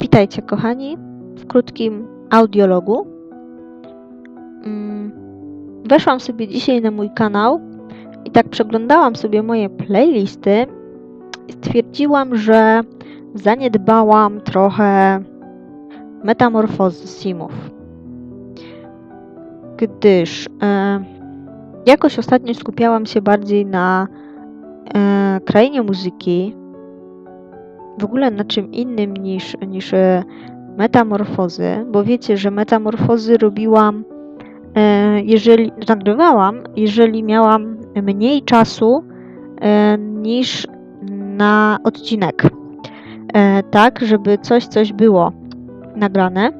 Witajcie kochani w krótkim audiologu. Mm, Weszłam sobie dzisiaj na mój kanał i tak przeglądałam sobie moje playlisty i stwierdziłam, że zaniedbałam trochę metamorfozy simów. Gdyż e, jakoś ostatnio skupiałam się bardziej na e, krainie muzyki, w ogóle na czym innym niż, niż e, metamorfozy, bo wiecie, że metamorfozy robiłam, e, jeżeli nagrywałam, jeżeli miałam mniej czasu e, niż na odcinek. Tak, żeby coś, coś było nagrane,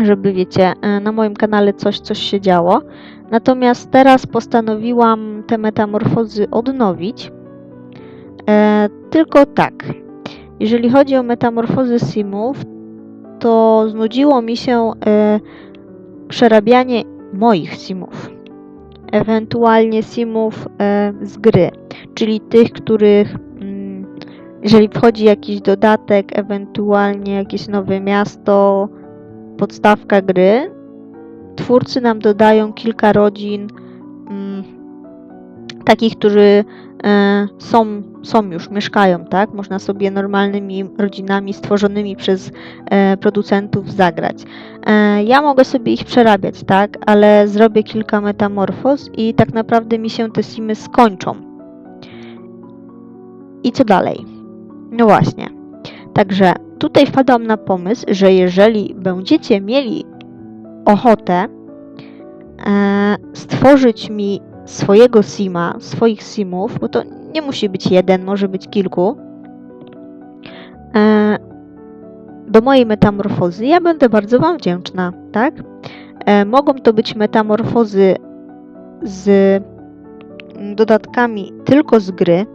żeby wiecie, na moim kanale coś, coś się działo. Natomiast teraz postanowiłam te metamorfozy odnowić. E, tylko tak, jeżeli chodzi o metamorfozy simów, to znudziło mi się e, przerabianie moich simów. Ewentualnie simów e, z gry, czyli tych, których mm, jeżeli wchodzi jakiś dodatek, ewentualnie jakieś nowe miasto, podstawka gry, twórcy nam dodają kilka rodzin mm, takich, którzy są, są już, mieszkają, tak? Można sobie normalnymi rodzinami stworzonymi przez e, producentów zagrać. E, ja mogę sobie ich przerabiać, tak? Ale zrobię kilka metamorfoz i tak naprawdę mi się te simy skończą. I co dalej? No właśnie. Także tutaj wpadłam na pomysł, że jeżeli będziecie mieli ochotę e, stworzyć mi swojego sima, swoich simów, bo to nie musi być jeden, może być kilku, e, do mojej metamorfozy, ja będę bardzo Wam wdzięczna, tak? E, mogą to być metamorfozy z dodatkami tylko z gry,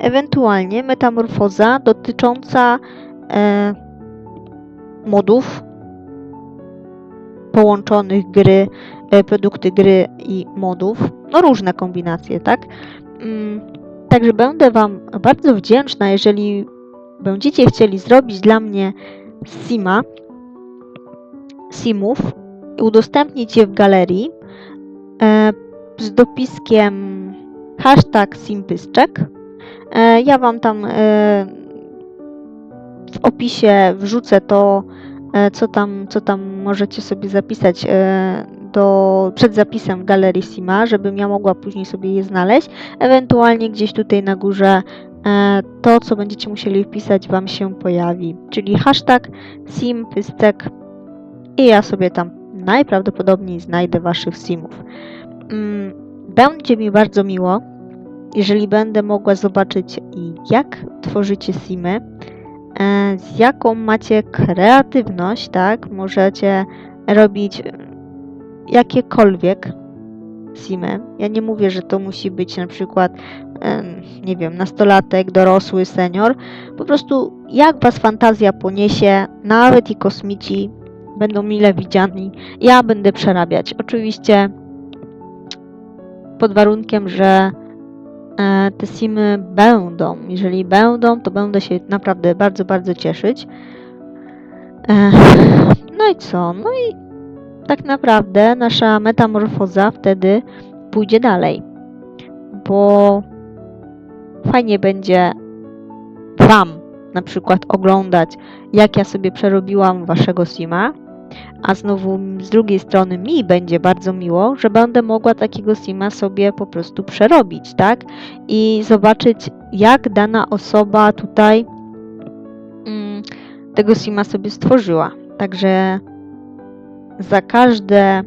ewentualnie metamorfoza dotycząca e, modów połączonych gry, produkty gry i modów, no różne kombinacje, tak? Mm, Także będę Wam bardzo wdzięczna, jeżeli będziecie chcieli zrobić dla mnie Sima, Simów, udostępnić je w galerii e, z dopiskiem hashtag Simpyszczek. E, ja Wam tam e, w opisie wrzucę to, e, co tam, co tam możecie sobie zapisać e, do, przed zapisem w galerii Sima, żebym ja mogła później sobie je znaleźć. Ewentualnie gdzieś tutaj na górze e, to, co będziecie musieli wpisać, Wam się pojawi. Czyli hashtag simpystek i ja sobie tam najprawdopodobniej znajdę Waszych simów. Mm, Będzie mi bardzo miło, jeżeli będę mogła zobaczyć, jak tworzycie simy, e, z jaką macie kreatywność, tak? Możecie robić jakiekolwiek simy. Ja nie mówię, że to musi być na przykład, nie wiem, nastolatek, dorosły, senior. Po prostu jak was fantazja poniesie, nawet i kosmici będą mile widziani. Ja będę przerabiać. Oczywiście pod warunkiem, że e, te simy będą. Jeżeli będą, to będę się naprawdę bardzo, bardzo cieszyć. E, no i co? No i tak naprawdę nasza metamorfoza wtedy pójdzie dalej. Bo fajnie będzie Wam na przykład oglądać, jak ja sobie przerobiłam Waszego Sima, a znowu z drugiej strony mi będzie bardzo miło, że będę mogła takiego Sima sobie po prostu przerobić, tak? I zobaczyć, jak dana osoba tutaj mm, tego Sima sobie stworzyła. Także za każde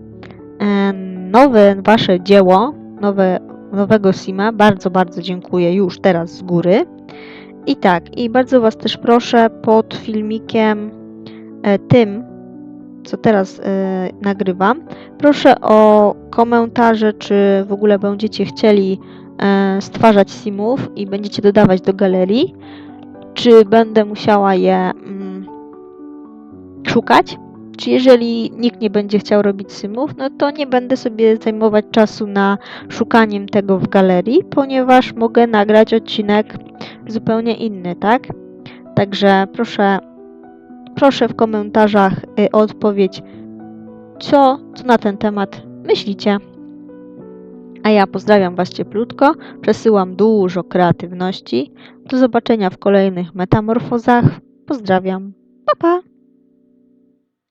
nowe Wasze dzieło, nowe, nowego Sima, bardzo, bardzo dziękuję już teraz z góry. I tak, i bardzo Was też proszę pod filmikiem e, tym, co teraz e, nagrywam, proszę o komentarze, czy w ogóle będziecie chcieli e, stwarzać simów i będziecie dodawać do galerii, czy będę musiała je mm, szukać, jeżeli nikt nie będzie chciał robić symów, no to nie będę sobie zajmować czasu na szukaniem tego w galerii, ponieważ mogę nagrać odcinek zupełnie inny, tak? Także proszę Proszę w komentarzach y, o odpowiedź, co, co na ten temat myślicie. A ja pozdrawiam Was cieplutko, przesyłam dużo kreatywności. Do zobaczenia w kolejnych metamorfozach. Pozdrawiam. Pa, pa!